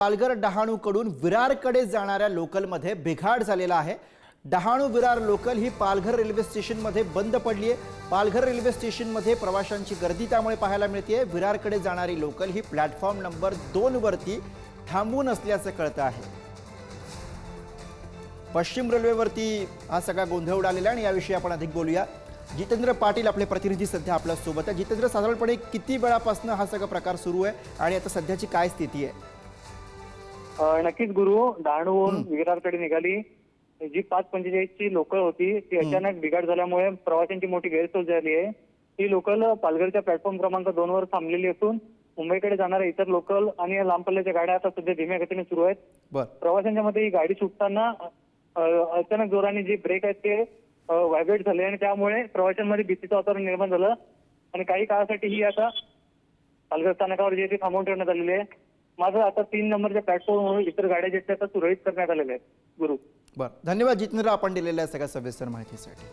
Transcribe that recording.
पालघर डहाणूकडून विरारकडे जाणाऱ्या लोकलमध्ये बिघाड झालेला आहे. डहाणू विरार लोकल ही पालघर रेल्वे स्टेशनमध्ये बंद पडली आहे. पालघर रेल्वे स्टेशनमध्ये प्रवाशांची गर्दी त्यामुळे पाहायला मिळते विरारकडे जाणारी लोकल ही प्लॅटफॉर्म नंबर दोनवरती थांबून असल्याचं कळतं आहे. पश्चिम रेल्वेवरती हा सगळा गोंधळ उडालेला आहे आणि याविषयी आपण अधिक बोलूया. जितेंद्र पाटील आपले प्रतिनिधी सध्या आपल्यासोबत आहे जितेंद्र साधारणपणे किती वेळापासून हा सगळा प्रकार सुरू आहे आणि आता सध्याची काय स्थिती आहे? नक्कीच गुरु डहाणूहून विरारकडे निघाली. जी पाच पंचेचाळीस ची लोकल होती ती अचानक बिघाड झाल्यामुळे प्रवाशांची मोठी गैरसोय झाली आहे. ही लोकल पालघरच्या प्लॅटफॉर्म क्रमांक दोन वर थांबलेली असून मुंबईकडे जाणाऱ्या इतर लोकल आणि लांब पल्ल्याच्या गाड्या आता सध्या धीम्या गतीने सुरू आहेत. प्रवाशांच्या मध्ये ही गाडी सुटताना अचानक जोराने जे ब्रेक आहेत ते व्हायब्रेट झाले आणि त्यामुळे प्रवाशांमध्ये भीतीचं वातावरण निर्माण झालं. आणि काही काळासाठी ही आता पालघर स्थानकावर जे ते थांबवून ठेवण्यात आलेले आहे. माझं आता तीन नंबरच्या प्लॅटफॉर्मवर इतर गाड्या ज्या आहेत त्या सुरळीत करण्यात आलेल्या आहेत गुरु. बर. धन्यवाद जितेंद्र आपण दिलेल्या सगळ्या सविस्तर माहितीसाठी.